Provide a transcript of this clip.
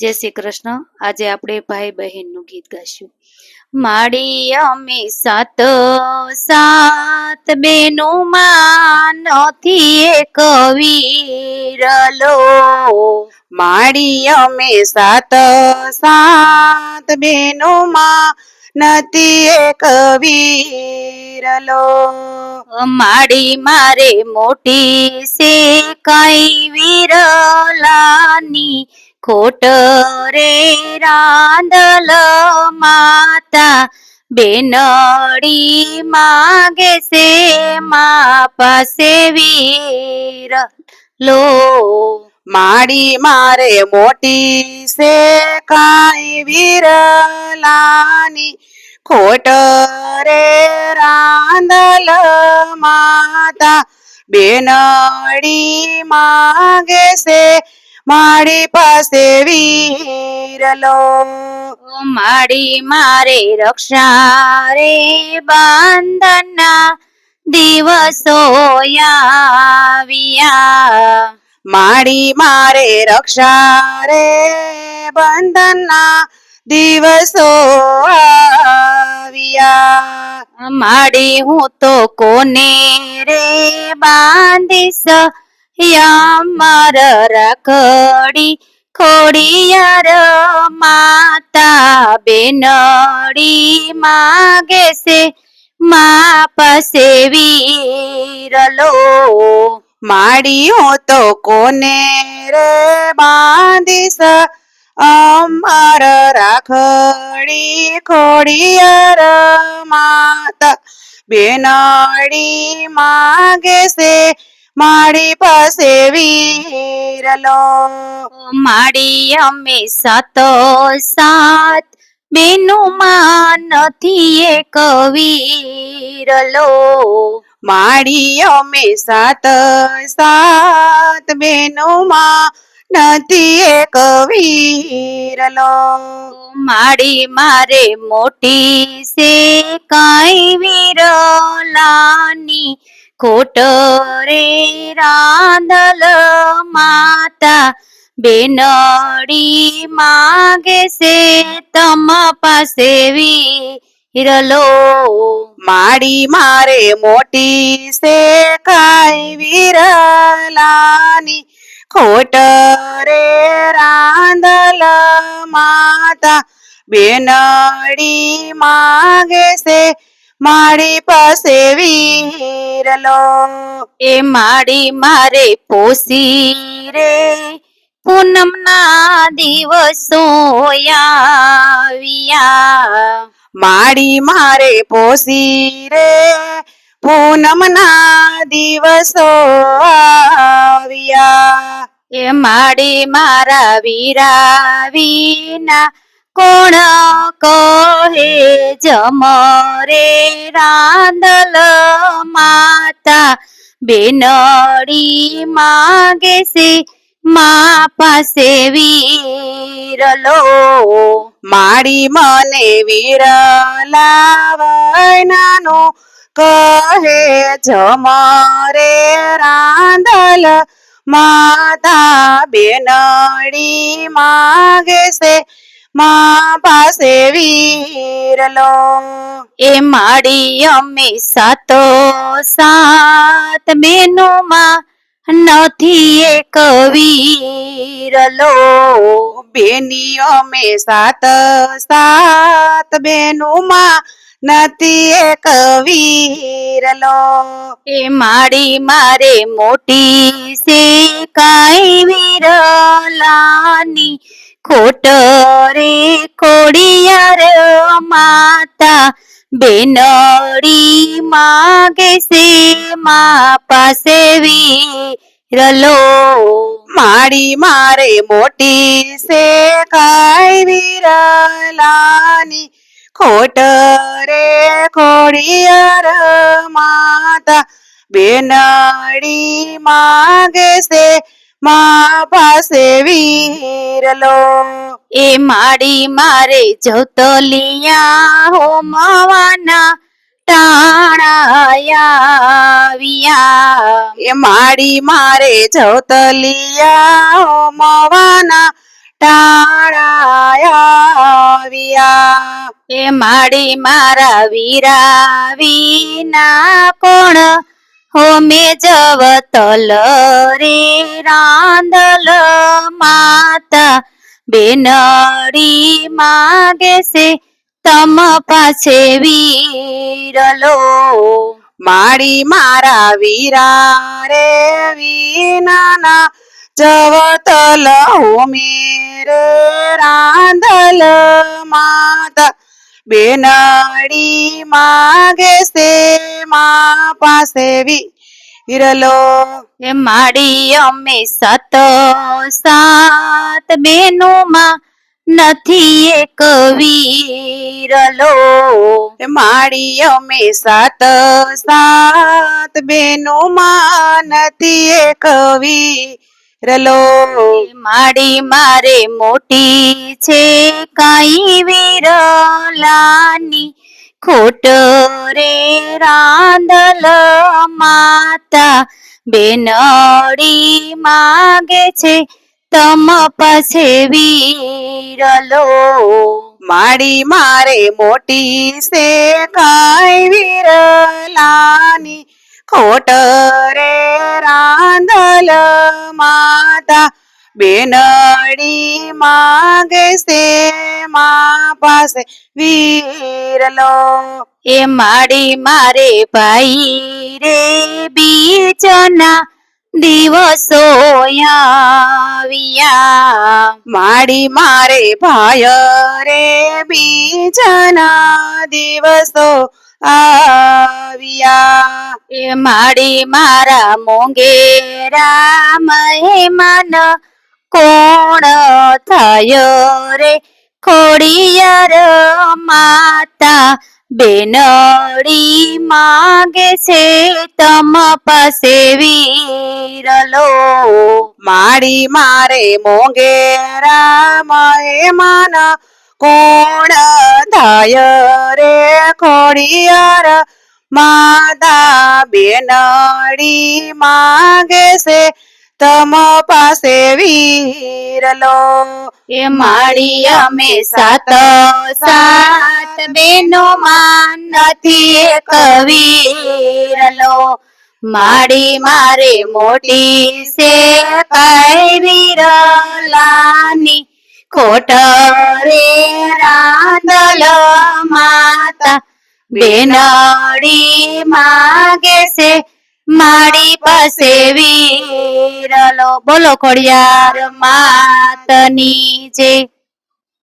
જય શ્રી કૃષ્ણ. આજે આપણે ભાઈ બહેનનું ગીત ગાશું. માડી અમે સાત સાત બેનો માં નથી એક વીરલો માડી અમે સાત સાત બેનોમાં નથી એક વીરલો માડી મારે મોટી સે કઈ વીરલાની ખોટ રે રાંદલ માતા, બેનડી માગે છે મા પાસે વીર. લો, માડી મારે મોટી છે કાંઈ વીરલાની. ખોટ રે રાંદલ માતા, બેનડી માગે છે માડી પાસે વીરલો માડી મારે રક્ષા રે બાંધના દિવસો આવ્યા. માડી મારે રક્ષા રે બંધના દિવસો આવ્યા. માડી હું તો કોને રે બાંધીશ? યામર રાખડી ખોડિયાર માતા બેનડી માગે છે. મા પાસે વીરલો માડીઓ તો કોને રે બાંધીશ? અમર રાખડી ખોડિયાર માતા બેનડી માગે છે. માડી પાસે વીરલો માડી અમે સાતો સાત બેનુમાં નથી એક વીરલો માડી અમે સાત સાત બેનોમાં નથી એક વીરલો માડી મારે મોટી સે કાંઈ વીરલાની ખોટ રે રાંધલ માતા, બેનડી માગે છે તમ પાસે વીરલો. માડી મારે મોટી છે કાંઈ વીરલાની. ખોટ રે રાંધલ માતા, બેનડી માગે છે માડી પાસે વીરલો એ માડી મારે પોસી રે. પૂનમના દિવસો આવ્યા. માડી મારે પોસી રે. પૂનમના દિવસો આવ્યા. એ માડી મારા વીરા વિના કોણ કહે જમરે રાંદલ માતા? બેનડી માગે છે, મા પાસે વીરલો મારી મને વીરલાવનાનો કહે, જમરે રાંદલ માતા, બેનડી માગે છે મા પાસે વીરલો. એ માડી અમે સાતો સાત બેનોમાં નથી એક વીરલો. બેની અમે સાત સાત બેનુમાં નથી એક વીરલો. એ માડી મારે મોટી સે કાઈ વીરલાની ખોટ રે ખોડિયાર માતા બેનડી માગે છે મા પાસે વીરલો. માડી મારે મોટી છે કાંઈ વીરલાની. ખોટ રે ખોડિયાર માતા બેનડી માગે છે મા પાસે વીરલો એ માડી મારે જવતલિયા હોમવાના ટાણાયા એ માડી મારે જવતલિયા મવાના ટાળાયા એ માડી મારા વીરા વિના કોણ હોમે જવતલ રે રાંદલ માતા બેનરી માગે છે, તમ પાસે વીરલો માડી મારા વીરા રે વિનાના જવતલ હોમેરે રાંધલ માતા. બેનડી માગે છે, મા પાસે વીરલો એ માડી અમે સત સાત બેનોમાં નથી એક વીરલો માડી અમે સાત સાત બેનો માં નથી એક વીરલો માડી મારે મોટી છે કઈ વીરલાની ખોટ રે રાંધલ માતા, બેનડી માગે છે, તમ પાસે વીરલો માડી મારે મોટી છે કાય વીરલાની ખોટ રે રાંધલ માતા, બેનડી માગે છે મા પાસે વીરલો એ માડી મારે ભાઈ રે બીજના દિવસો આવ્યા. માડી મારે ભાય રે બીજના દિવસો આવ્યા. એ માડી મારા મોંગેરા મહેમાન કોણ થયો રે? ખોડિયાર માતા બેનડી માગે છે, તમ પાસે વીરલો માડી મારે મોંઘેરા માન કોણ થાય રે? ખોડિયાર માતા બેનડી માગે છે તમ પાસે વીરલો. એ માળી અમે સાત સાત બેનો માન નથી એક માડી મારે મોટી છે કઈ વીરલાની. ખોટ રે રાંદલ માતા. બેનડી માગે છે માડી પાસે વીરલો બોલો ખોડિયાર માતની જય